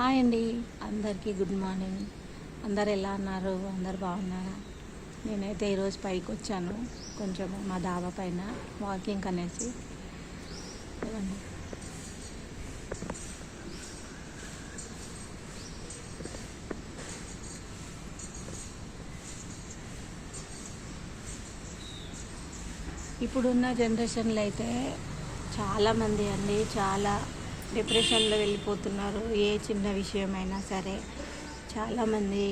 Hi అండి. అందరికీ good morning. అందరు ఎలా ఉన్నారు? అందరు బాగున్నారా? నేనైతే ఈరోజు పైకి వచ్చాను. కొంచెం మా డాబా పైన వాకింగ్ అనేసి. ఇప్పుడున్న జనరేషన్లో అయితే చాలామంది అండి చాలా డిప్రెషన్లో వెళ్ళిపోతున్నారు ఏ చిన్న విషయమైనా సరే. చాలామంది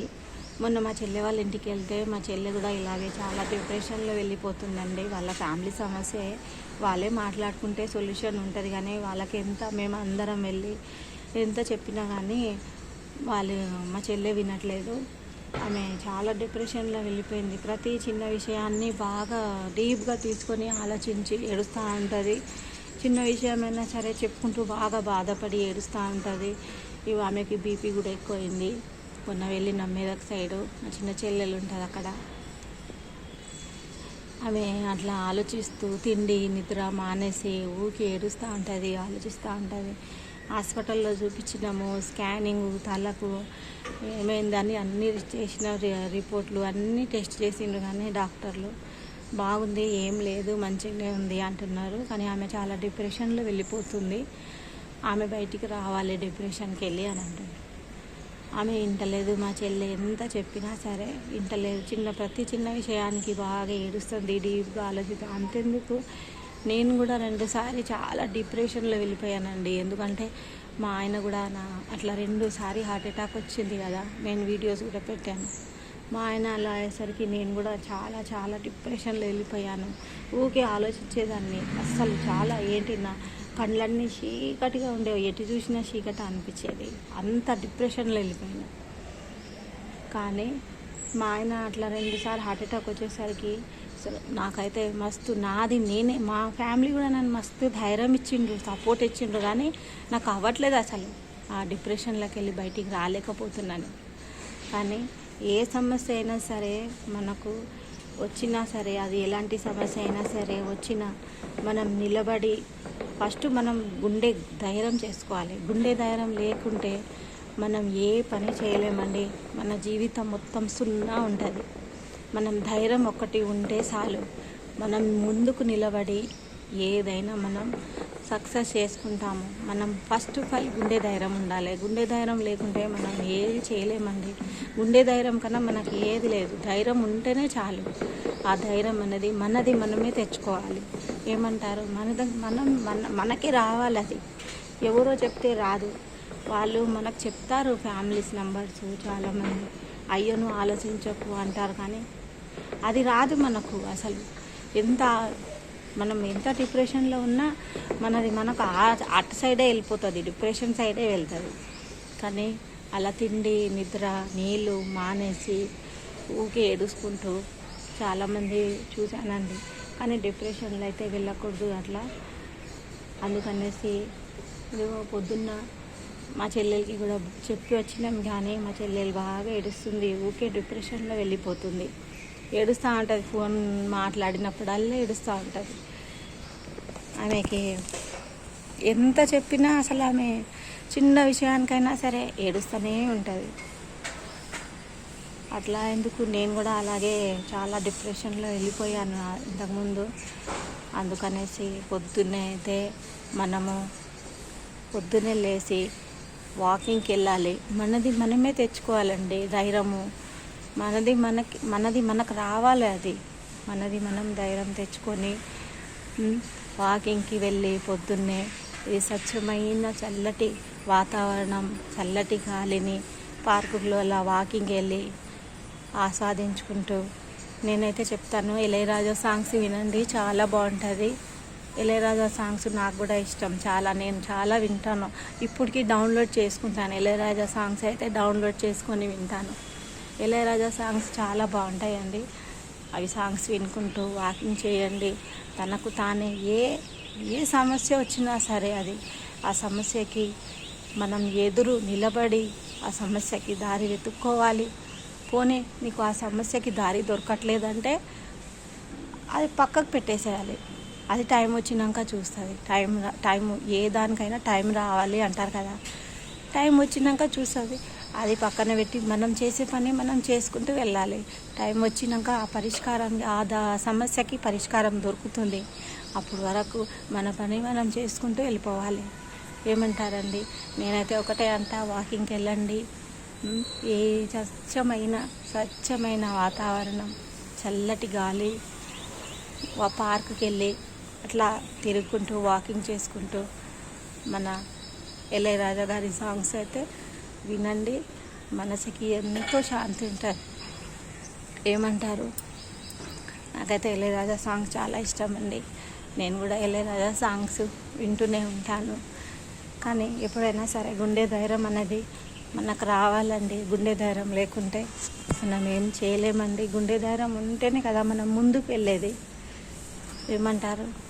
మొన్న మా చెల్లె వాళ్ళ ఇంటికి వెళ్తే మా చెల్లె కూడా ఇలాగే చాలా డిప్రెషన్లో వెళ్ళిపోతుందండి. వాళ్ళ ఫ్యామిలీ సమస్యే. వాళ్ళే మాట్లాడుకుంటే సొల్యూషన్ ఉంటుంది కానీ వాళ్ళకి ఎంత మేము అందరం వెళ్ళి ఎంత చెప్పినా కానీ వాళ్ళు మా చెల్లె వినట్లేదు. ఆమె చాలా డిప్రెషన్లో వెళ్ళిపోయింది. ప్రతి చిన్న విషయాన్ని బాగా డీప్గా తీసుకొని ఆలోచించి ఏడుస్తూ ఉంటుంది. చిన్న విషయమైనా సరే చెప్పుకుంటూ బాగా బాధపడి ఏడుస్తూ ఉంటుంది. ఇవి ఆమెకి బీపీ కూడా ఎక్కువైంది. మొన్న వెళ్ళి నమ్మేదక సైడు నా చిన్న చెల్లెలు ఉంటుంది అక్కడ. ఆమె అట్లా ఆలోచిస్తూ తిండి నిద్ర మానేసి ఊకి ఏడుస్తూ ఉంటుంది ఆలోచిస్తూ ఉంటుంది. హాస్పిటల్లో చూపించినాము స్కానింగ్ తలకు ఏమైందని అన్ని చేసిన రిపోర్ట్లు అన్నీ టెస్ట్ చేసిండ్రు కానీ డాక్టర్లు. బాగుంది ఏం లేదు మంచిగానే ఉంది అంటున్నారు. కానీ ఆమె చాలా డిప్రెషన్లో వెళ్ళిపోతుంది. ఆమె బయటికి రావాలి డిప్రెషన్కి వెళ్ళి అని అంటుంది. ఆమె ఇంటలేదు మా చెల్లె ఎంత చెప్పినా సరే ఇంటలేదు చిన్న ప్రతి చిన్న విషయానికి బాగా ఏడుస్తుంది డీప్గా ఆలోచిస్తుంది అంతెందుకు? నేను కూడా రెండుసారి చాలా డిప్రెషన్లో వెళ్ళిపోయానండి. ఎందుకంటే మా ఆయన కూడా నా అట్లా రెండుసారి హార్ట్ అటాక్ వచ్చింది కదా. నేను వీడియోస్ కూడా పెట్టాను. మా ఆయన అలా అయ్యేసరికి నేను కూడా చాలా చాలా డిప్రెషన్లో వెళ్ళిపోయాను. ఊకే ఆలోచించేదాన్ని. అస్సలు చాలా ఏంటి నా కళ్ళన్నీ చీకటిగా ఉండేవి. ఎటు చూసినా చీకట అనిపించేది. అంత డిప్రెషన్లో వెళ్ళిపోయినా. కానీ మా ఆయన అట్లా రెండుసార్లు హార్ట్ అటాక్ వచ్చేసరికి అసలు నాకైతే మస్తు నాది నేనే. మా ఫ్యామిలీ కూడా నన్ను మస్తు ధైర్యం ఇచ్చిండ్రు సపోర్ట్ ఇచ్చిండ్రు కానీ నాకు అవ్వట్లేదు అసలు. ఆ డిప్రెషన్లోకి వెళ్ళి బయటికి రాలేకపోతున్నాను. కానీ ఏ సమస్య అయినా సరే మనకు వచ్చినా సరే అది ఎలాంటి సమస్య అయినా సరే వచ్చినా మనం నిలబడి ఫస్ట్ మనం గుండె ధైర్యం చేసుకోవాలి. గుండె ధైర్యం లేకుంటే మనం ఏ పని చేయలేమండి. మన జీవితం మొత్తం సున్నా ఉంటుంది. మనం ధైర్యం ఒకటి ఉంటే చాలు. మనం ముందుకు నిలబడి ఏదైనా మనం సక్సెస్ చేసుకుంటాము. మనం ఫస్ట్ ఆఫ్ ఆల్ గుండె ధైర్యం ఉండాలి. గుండె ధైర్యం లేకుంటే మనం ఏది చేయలేమండి. గుండె ధైర్యం కన్నా మనకి ఏది లేదు. ధైర్యం ఉంటేనే చాలు. ఆ ధైర్యం అనేది మనది మనమే తెచ్చుకోవాలి. ఏమంటారు? మనది మనం మన మనకి రావాలి అది. ఎవరో చెప్తే రాదు. వాళ్ళు మనకు చెప్తారు ఫ్యామిలీస్ నెంబర్స్ చాలామంది. అయ్యను ఆలోచించకు అంటారు కానీ అది రాదు మనకు అసలు. ఎంత మనం ఎంత డిప్రెషన్లో ఉన్నా మనది మనకు ఆ- అటు సైడే వెళ్ళిపోతుంది డిప్రెషన్ సైడే వెళ్తుంది. కానీ అలా తిండి నిద్ర నీళ్ళు మానేసి ఊకి ఏడుచుకుంటూ చాలామంది చూశానండి. కానీ డిప్రెషన్లో అయితే వెళ్ళకూడదు అట్లా. అందుకనేసి ఇదిగో పొద్దున్న మా చెల్లెలకి కూడా చెప్పి వచ్చినాం కానీ మా చెల్లెలు బాగా ఏడుస్తుంది ఊకే డిప్రెషన్లో వెళ్ళిపోతుంది. ఏడుస్తూ ఉంటుంది. ఫోన్ మాట్లాడినప్పుడల్లా ఏడుస్తూ ఉంటుంది. ఆమెకి ఎంత చెప్పినా అసలు ఆమె చిన్న విషయానికైనా సరే ఏడుస్తూనే ఉంటుంది. అట్లా ఎందుకు? నేను కూడా అలాగే చాలా డిప్రెషన్లో వెళ్ళిపోయాను ఇంతకుముందు. అందుకనేసి పొద్దున్నే అయితే మనము పొద్దున్నే లేచి వాకింగ్కి వెళ్ళాలి. మనది మనమే తెచ్చుకోవాలండి. ధైర్యము. మనది మనకి మనది మనకు రావాలి అది. మనది మనం ధైర్యం తెచ్చుకొని వాకింగ్కి వెళ్ళి పొద్దున్నే ఈ స్వచ్ఛమైన చల్లటి వాతావరణం చల్లటి గాలిని పార్కులో అలా వాకింగ్ వెళ్ళి ఆస్వాదించుకుంటూ నేనైతే చెప్తాను ఇళయరాజా సాంగ్స్ వినండి చాలా బాగుంటుంది. ఇళయరాజా సాంగ్స్ నాకు కూడా ఇష్టం చాలా నేను చాలా వింటాను. ఇప్పటికీ డౌన్లోడ్ చేసుకుంటాను ఇళయరాజా సాంగ్స్ అయితే డౌన్లోడ్ చేసుకొని వింటాను. ఇళయరాజా సాంగ్స్ చాలా బాగుంటాయండి. అవి సాంగ్స్ వినుకుంటూ వాకింగ్ చేయండి. తనకు తానే ఏ ఏ సమస్య వచ్చినా సరే అది ఆ సమస్యకి మనం ఎదురు నిలబడి ఆ సమస్యకి దారి వెతుక్కోవాలి. పోనీ నీకు ఆ సమస్యకి దారి దొరకట్లేదంటే అది పక్కకు పెట్టేసేయాలి. అది టైం వచ్చినాక చూస్తుంది. టైం టైం ఏ దానికైనా టైం రావాలి అంటారు కదా. టైం వచ్చినాక చూస్తుంది. అది పక్కన పెట్టి మనం చేసే పని మనం చేసుకుంటూ వెళ్ళాలి. టైం వచ్చినాక ఆ పరిష్కారం ఆ దా సమస్యకి పరిష్కారం దొరుకుతుంది. అప్పుడు వరకు మన పని మనం చేసుకుంటూ వెళ్ళిపోవాలి. ఏమంటారండి? నేనైతే ఒకటే అంటా వాకింగ్కి వెళ్ళండి. ఏ స్వచ్ఛమైన స్వచ్ఛమైన వాతావరణం చల్లటి గాలి పార్క్కి వెళ్ళి అట్లా తిరుగుకుంటూ వాకింగ్ చేసుకుంటూ మన ఇళయరాజా గారి సాంగ్స్ అయితే వినండి. మనసుకి ఎంతో శాంతి ఉంటుంది. ఏమంటారు? నాకైతే ఇళయరాజా సాంగ్స్ చాలా ఇష్టం అండి నేను కూడా ఇళయరాజా సాంగ్స్ వింటూనే ఉంటాను. కానీ ఎప్పుడైనా సరే గుండె ధైర్యం అనేది మనకు రావాలండి. గుండె ధైర్యం లేకుంటే మనం ఏం చేయలేమండి. గుండె ధైర్యం ఉంటేనే కదా మనం ముందుకు వెళ్ళేది. ఏమంటారు?